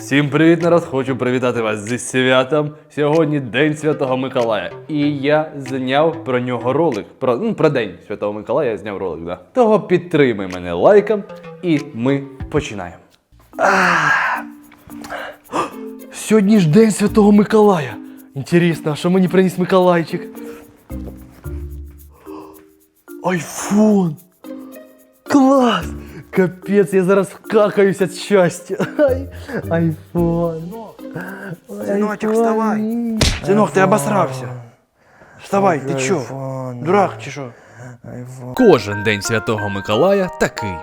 Всім привіт, народ! Хочу привітати вас зі святом. Сьогодні День Святого Миколая. І я зняв про нього ролик. Про, ну, про День Святого Миколая я зняв ролик, да. Того підтримай мене лайком, і ми починаємо. Сьогодні ж День Святого Миколая. Інтересно, а що мені приніс Миколайчик? Айфон! Клас! Капець, я зараз вкакаюсь від щастя. Ай, айфон. Синочек, вставай. Сынок, ты обосрался. Вставай, ты чё? Дурак, чи що? Кожен день святого Миколая такий.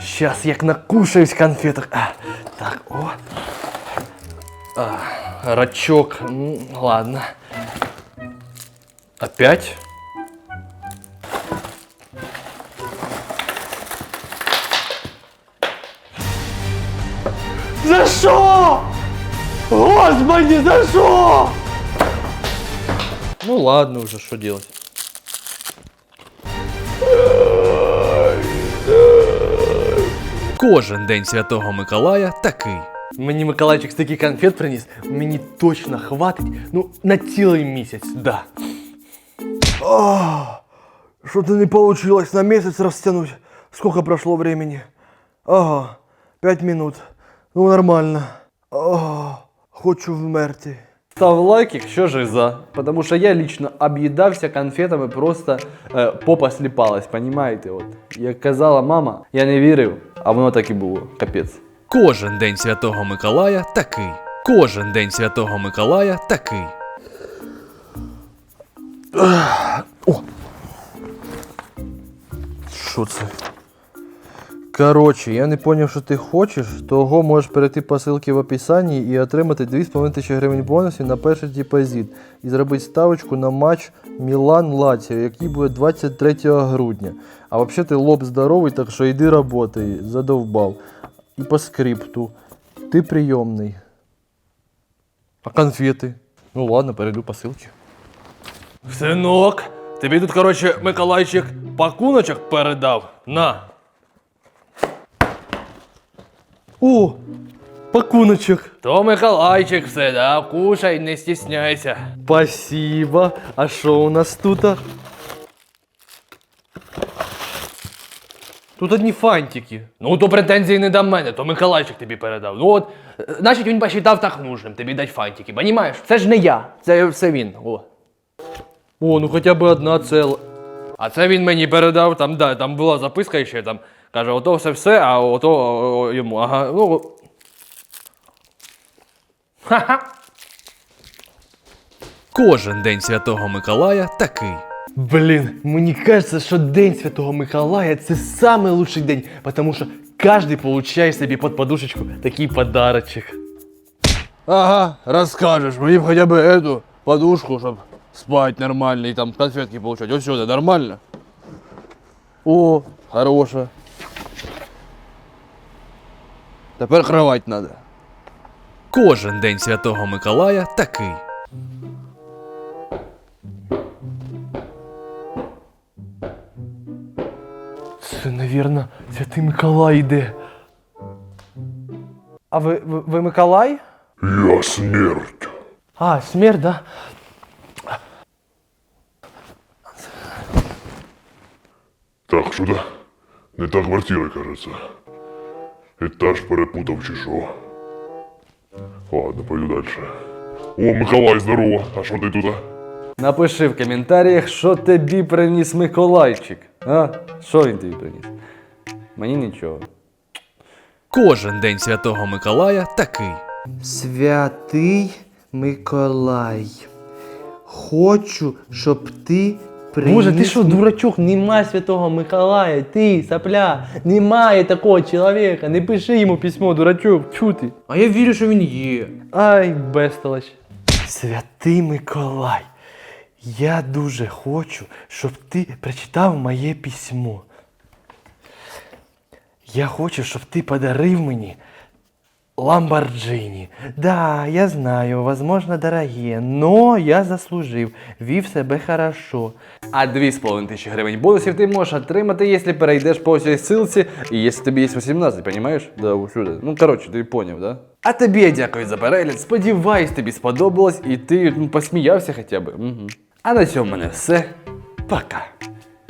Щас як накушаюсь конфеток. А, так, о. А, рачок. М, Ладно. Опять? За що? Господи, за що? Ну ладно уже, что делать? Кожен день святого Миколая такий. Мені Миколайчик стільки конфет приніс, мені точно хватить, ну, на цілий місяць, да. Что-то не получилось на месяц растянуть. Сколько прошло времени? Ага, пять минут. Ну нормально. Ага, хочу вмерти. Став лайк, якщо же за. Потому що я лично об'їдався конфетами, просто е, попа сліпалась, понімаєте? От. Як казала мама, я не вірив, а воно так і було. Капець. Кожен день святого Миколая такий. Кожен день святого Миколая такий. Що це? Коротше, я не зрозумів, що ти хочеш, того можеш перейти по ссылці в описанні і отримати 2,5 тисячі гривень бонусів на перший депозит і зробити ставочку на матч Мілан Лаціо, який буде 23 грудня. А взагалі ти лоб здоровий, так що йди роботай, задовбав. І по скрипту. Ти прийомний. А конфети? Ну ладно, перейду по ссылці. Синок, тобі тут, коротше, Миколайчик пакуночок передав. На. О, пакуночок. То Миколайчик все, да, кушай, не стісняйся. Спасибо. А що у нас тут? Тут одні фантики. Ну, то претензії не до мене, то Миколайчик тобі передав. Ну от, е, значить, він посчитав так нужним, тобі дать фантики, понімаєш? Це ж не я, це все він. О. О, ну хоча б одна ціла. А це він мені передав, там, да, там була записка ще, там, каже, ото все все, а ото о, о, йому. Ага, ну. Ха-ха. Кожен день святого Миколая такий. Блін, мені кажется, що День Святого Миколая це самый лучший день, потому що каждый получає собі під подушечку такий подарочок. Ага, розкажеш, мені б хоча б эту подушку, щоб спать нормально і там конфетки получать. Ось сюди, нормально? О, хороша. Тепер кровать надо. Кожен день святого Миколая такий. Це, навірно, Святий Миколай йде. А ви, ви, ви Миколай? Я смерть. А, смерть, да? Так, що да? Не та квартира, кажется. Етаж перепутав чи що. Ладно, пойду дальше. О, Миколай, здорово. А що ти тут? Напиши в коментарях, що тобі приніс Миколайчик. А? Що він тобі приніс? Мені нічого. Кожен день святого Миколая такий. Святий Миколай. Хочу, щоб ти приніс... Боже, ти що, дурачок, немає Святого Миколая, ти, сопля, немає такого чоловіка, не пиши йому письмо, дурачок, чу ти. А я вірю, що він є. Ай, безтолоч. Святий Миколай, я дуже хочу, щоб ти прочитав моє письмо. Я хочу, щоб ти подарив мені Ламборджини. Да, я знаю, возможно, дорогие, но я заслужив. Вів себе хорошо. А 2,5 тисячі гривень бонусів ти можеш отримати, якщо перейдеш по цій ссылці, і якщо тобі є 18, понимаєш? Да, усюди. Ну, коротше, ти поняв, да? А тобі я дякую за перегляд. Сподіваюсь, тобі сподобалось і ти ну, посміявся хоча б. Угу. А на цьому в мене все. Пока.